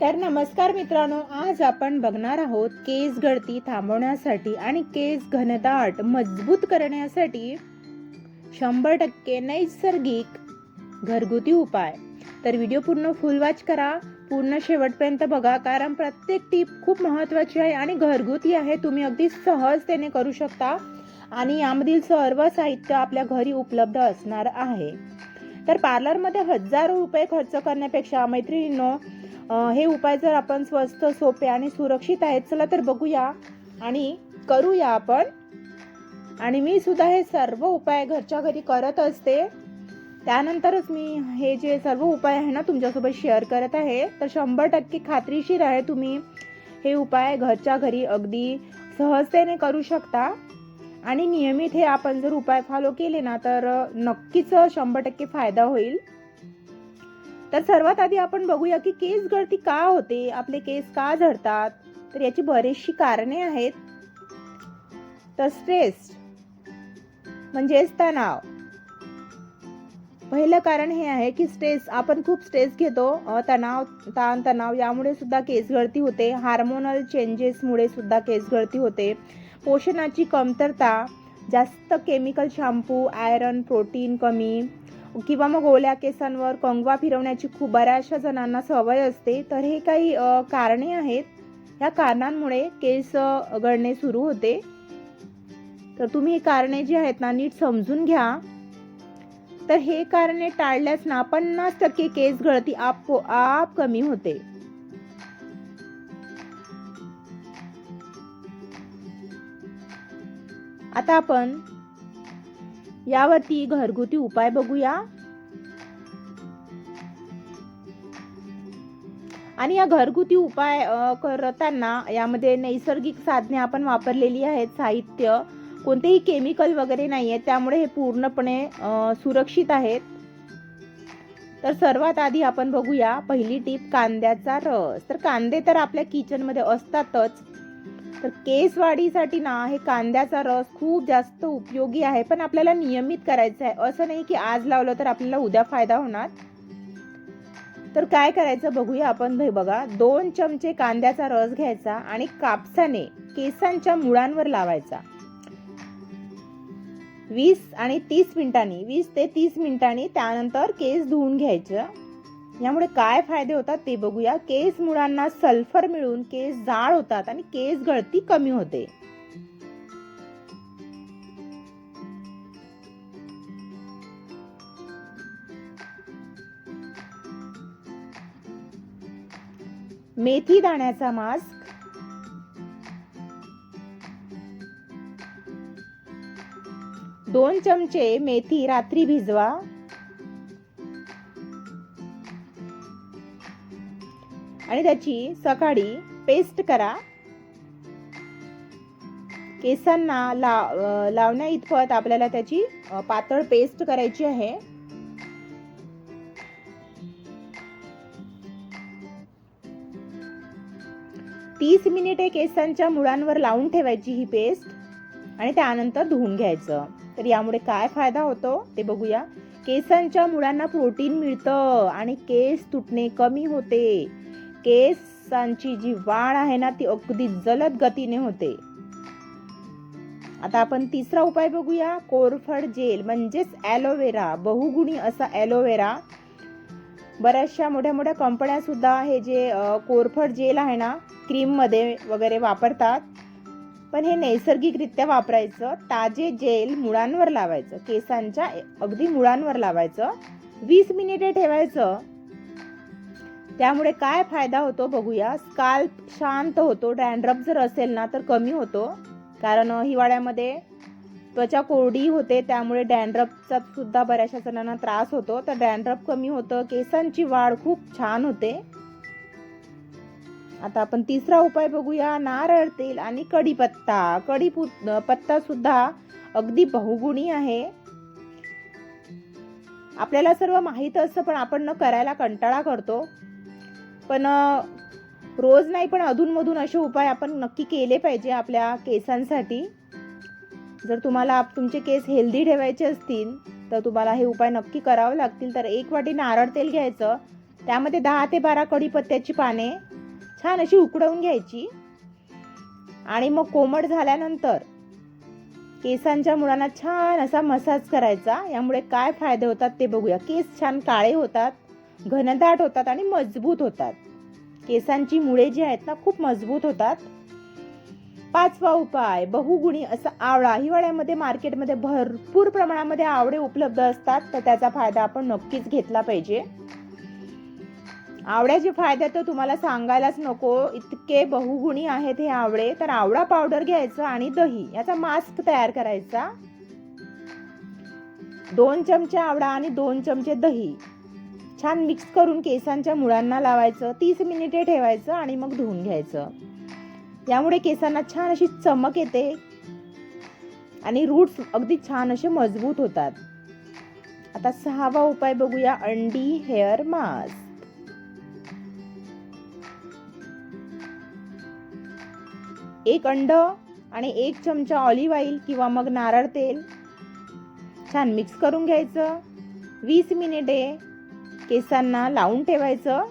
तर नमस्कार मित्रांनो आज आपण बघणार आहोत केस गळती थांबवण्यासाठी आणि केस घनदाट मजबूत करण्यासाठी शंभर टक्के नैसर्गिक घरगुती उपाय. तर व्हिडिओ पूर्ण फुल वॉच करा. पूर्ण शेवटपर्यंत बघा कारण प्रत्येक टीप खूप महत्त्वाची आहे आणि घरगुती आहे तुम्ही अगदी सहजतेने करू शकता. आणि यामधील सर्व साहित्य आपल्या घरी उपलब्ध असणार आहे. तर पार्लरमध्ये हजारो रुपये खर्च करण्यापेक्षा मैत्रिणींनो हे उपाय जर आपण स्वस्त सोपे आणि सुरक्षित आहेत चला तर बघूया आणि करूया आपण. आणि मी सुद्धा हे सर्व उपाय घरच्या घरी करत असते. त्यानंतरच मी हे जे सर्व उपाय आहे ना तुमच्यासोबत शेअर करत आहे. तर शंभर टक्के खात्रीशीर आहे तुम्ही हे उपाय घरच्या घरी अगदी सहजतेने करू शकता. आणि नियमित हे आपण जर उपाय फॉलो केले ना तर नक्कीच शंभर टक्के फायदा होईल. तर सर्वात आधी आपण बघूया की केस गळती का होते? आपले केस का झडतात? तर याची बरीचशी कारणे आहेत. तर स्ट्रेस म्हणजेच तणाव. पहिलं कारण हे आहे की स्ट्रेस आपण खूप स्ट्रेस घेतो. तणाव ताण तणाव यामुळे सुद्धा केस गळती होते. हार्मोनल चेंजेसमुळे सुद्धा केस गळती होते. पोषणाची कमतरता जास्त केमिकल शॅम्पू आयरन प्रोटीन कमी. किंवा मग ओल्या केसांवर कंगवा फिरवण्याची खूप बऱ्याचशा जणांना सवय असते तर हे काही कारणे आहेत. ह्या कारणांमुळे केस गळणे सुरू होते. तर तुम्ही ही कारणे जी आहेत ना नीट समजून घ्या. तर हे कारणे टाळल्यास ना पन्नास टक्के केस गळती आपोआप कमी होते. आता आपण यावरती घरगुती उपाय बघूया. आणि या घरगुती उपाय करताना यामध्ये नैसर्गिक साधने आपण वापरलेली आहेत. साहित्य कोणतेही केमिकल वगैरे नाही आहे त्यामुळे हे पूर्णपणे सुरक्षित आहेत. तर सर्वात आधी आपण बघूया पहिली टीप कांद्याचा रस. तर कांदे तर आपल्या किचनमध्ये असतातच तर केस वाढीसाठी ना हे कांद्याचा रस खूप जास्त उपयोगी आहे पण आपल्याला नियमित करायचं आहे. असं नाही की आज लावलं तर आपल्याला उद्या फायदा होणार. तर काय करायचं बघूया आपण. बघा दोन चमचे कांद्याचा रस घ्यायचा आणि कापसाने केसांच्या मुळांवर लावायचा. वीस आणि तीस मिनिटांनी वीस ते तीस मिनिटांनी त्यानंतर केस धुवून घ्यायचं. यामुळे काय फायदे होतात ते बघूया. केस मुळांना सल्फर मिळून केस जाड होतात आणि केस गळती कमी होते. मेथी दाण्याचा मास्क. दोन चमचे मेथी रात्री भिजवा. आणि त्याची सकाळी पेस्ट करा. केसांना लाव लावण्या इतपत आपल्याला त्याची पातळ पेस्ट करायची आहे. तीस मिनिटे केसांच्या मुळांवर लावून ठेवायची ही पेस्ट आणि त्यानंतर धुवून घ्यायचं. तर यामुळे काय फायदा होतो ते बघूया. केसांच्या मुळांना प्रोटीन मिळतं आणि केस तुटणे कमी होते. केसांची जी वाढ आहे ना ती अगदी जलद गतीने होते. आता आपण तिसरा उपाय बघूया. कोरफड जेल म्हणजेच ॲलोवेरा बहुगुणी असा ॲलोवेरा बऱ्याचशा मोठ्या मोठ्या कंपन्या सुद्धा हे जे कोरफड जेल आहे ना क्रीममध्ये वगैरे वापरतात. पण हे नैसर्गिकरित्या वापरायचं. ताजे जेल मुळांवर लावायचं. केसांच्या अगदी मुळांवर लावायचं. वीस मिनिटे ठेवायचं. त्यामुळे काय फायदा होतो बघूया. स्काल्प शांत होतो. डॅन्ड्रप जर असेल ना तर कमी होतो. कारण हिवाळ्यामध्ये त्वचा कोरडी होते त्यामुळे डॅन्ड्रपचा सुद्धा बऱ्याचशा जणांना त्रास होतो. तर डॅन्ड्रफ कमी होतं. केसांची वाढ खूप छान होते. आता आपण तिसरा उपाय बघूया. नारळ तेल आणि कढीपत्ता. कढी पत्ता सुद्धा अगदी बहुगुणी आहे. आपल्याला सर्व माहीत असतं पण आपण न करायला कंटाळा करतो. पण रोज नाही पण अधूनमधून असे उपाय आपण नक्की केले पाहिजे आपल्या केसांसाठी. जर तुम्हाला आप- तुमचे केस हेल्दी ठेवायचे असतील तर तुम्हाला हे उपाय नक्की करावे लागतील. तर एक वाटी नारळ तेल घ्यायचं. त्यामध्ये दहा ते बारा कढीपत्त्याची पाने छान अशी उकडवून घ्यायची. आणि मग कोमट झाल्यानंतर केसांच्या मुळांना छान असा मसाज करायचा. यामुळे काय फायदे होतात ते बघूया. केस छान काळे होतात. घनदाट होतात आणि मजबूत होतात. केसांची मुळे जी आहेत ना खूप मजबूत होतात. पाचवा उपाय बहुगुणी असा आवळा हिवाळ्यामध्ये मार्केटमध्ये भरपूर प्रमाणामध्ये आवळे उपलब्ध असतात तर त्याचा फायदा आपण नक्कीच घेतला पाहिजे. आवळ्याचे फायदे तर तुम्हाला सांगायलाच नको. इतके बहुगुणी आहेत हे आवळे तर आवळा पावडर घ्यायचं आणि दही याचा मास्क तयार करायचा. दोन चमचे आवळा आणि दोन चमचे दही. छान मिक्स करून केसांच्या मुळांना लावायचं तीस मिनिटे ठेवायचं आणि मग धुवून घ्यायचं. यामुळे केसांना छान अशी चमक येते आणि रूट्स अगदी छान असे मजबूत होतात. आता सहावा उपाय बघूया अंडी हेअर मास्क. एक अंड आणि एक चमचा ऑलिव्ह ऑइल किंवा मग नारळ तेल. छान मिक्स करून घ्यायचं. वीस मिनिटे केसांना लावून ठेवायचं.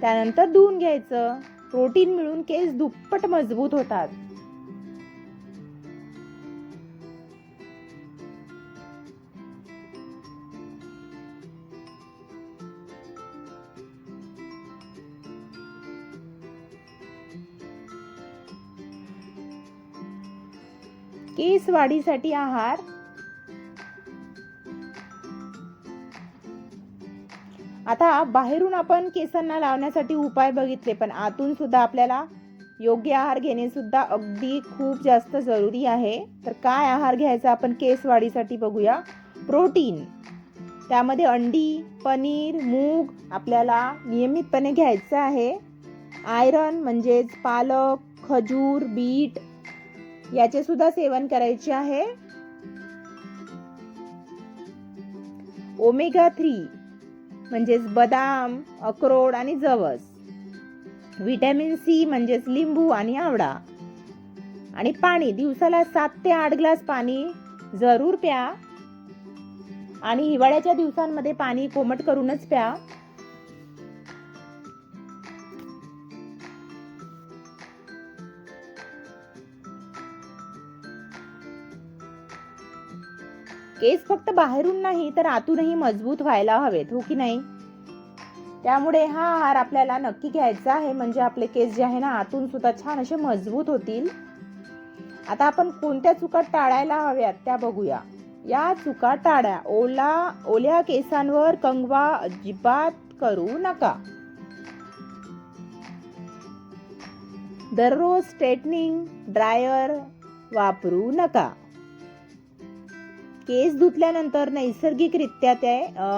त्यानंतर धुवून घ्यायचं. प्रोटीन मिळून केस दुप्पट मजबूत होतात. केस वाढीसाठी आहार आता बाहेरून आपण केसांना लावण्यासाठी उपाय बघितले पण आतून सुद्धा आपल्याला योग्य आहार घेणे सुद्धा अगदी खूप जास्त जरुरी आहे. तर काय आहार घ्यायचा आपण केस वाढीसाठी बघूया. प्रोटीन. त्यामध्ये अंडी पनीर मूग आपल्याला नियमितपणे घ्यायचं आहे. आयरन म्हणजेच पालक खजूर बीट याचे सुद्धा सेवन करायचे आहे. Omega three. म्हणजेच बदाम अक्रोड आणि जवस. व्हिटॅमिन सी म्हणजेच लिंबू आणि आवळा. आणि पाणी दिवसाला सात ते आठ ग्लास पाणी जरूर प्या. आणि हिवाळ्याच्या दिवसांमध्ये पाणी कोमट करूनच प्या. केस फक्त बाहेरून नाही तर आतूनही मजबूत व्हायला हवेत हो की नाही? त्यामुळे हा आहार आपल्याला नक्की घ्यायचा आहे. म्हणजे आपले केस जे आहे ना आतून सुद्धा छान असे मजबूत होतील. आता आपण कोणत्या चुका टाळायला हव्यात त्या बघूया. या चुका टाळ्या ओला ओल्या केसांवर कंगवा अजिबात करू नका. दररोज स्ट्रेटनिंग ड्रायर वापरू नका. केस धुतल्यानंतर नैसर्गिकरित्या ते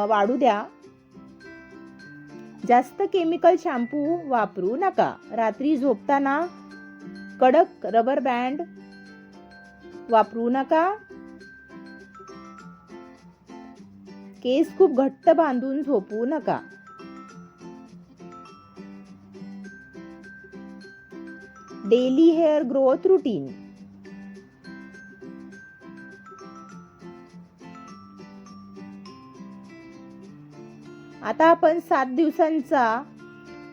वाढू द्या. जास्त केमिकल शॅम्पू वापरू नका. रात्री झोपताना कडक रबर बँड वापरू नका. केस खूप घट्ट बांधून झोपू नका. Daily hair growth routine. आता आपण सात दिवसांचा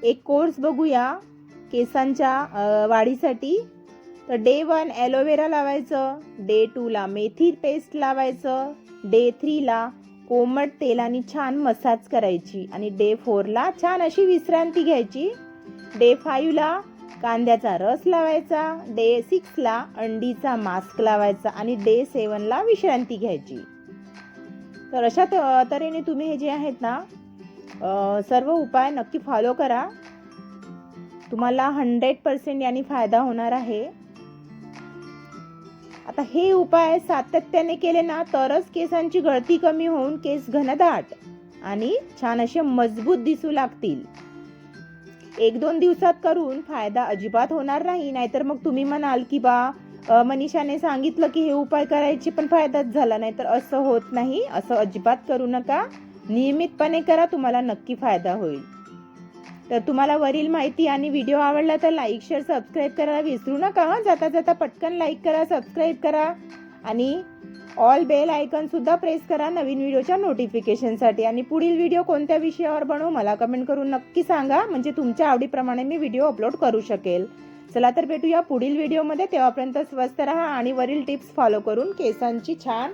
एक कोर्स बघूया केसांच्या वाढीसाठी. तर डे वन ॲलोवेरा लावायचं डे टूला मेथी पेस्ट लावायचं डे थ्रीला कोमट तेलाने छान मसाज करायची आणि डे फोरला छान अशी विश्रांती घ्यायची. डे फाईव्हला कांद्याचा रस लावायचा डे सिक्सला अंडीचा मास्क लावायचा आणि डे सेवनला विश्रांती घ्यायची. तर अशा त- तऱ्हेने तुम्ही हे जे आहेत ना सर्व उपाय नक्की फॉलो करा. तुम्हाला हंड्रेड पर्सेंट याने फायदा होणार आहे. आता हे उपाय सातत्याने केले ना तरच केसांची गळती कमी होऊन केस घनदाट आणि छान असे मजबूत दिसू लागतील. एक दोन दिवसात करून फायदा अजिबात होणार नाही नाहीतर मग तुम्ही म्हणाल की बा मनीषाने सांगितलं की हे उपाय करायचे पण फायदाच झाला नाही तर असं होत नाही असं अजिबात करू नका. नियमितपणे करा तुम्हाला नक्की फायदा होईल. तर तुम्हाला वरील माहिती आणि व्हिडिओ आवडला तर लाईक शेअर सबस्क्राईब करायला विसरू नका हां. जाता जाता पटकन लाईक करा सबस्क्राईब करा आणि ऑल बेल आयकनसुद्धा प्रेस करा नवीन व्हिडिओच्या नोटिफिकेशनसाठी. आणि पुढील व्हिडिओ कोणत्या विषयावर बनवू मला कमेंट करून नक्की सांगा म्हणजे तुमच्या आवडीप्रमाणे मी व्हिडिओ अपलोड करू शकेल. चला तर भेटूया पुढील व्हिडिओमध्ये तेव्हापर्यंत स्वस्त राहा आणि वरील टिप्स फॉलो करून केसांची छान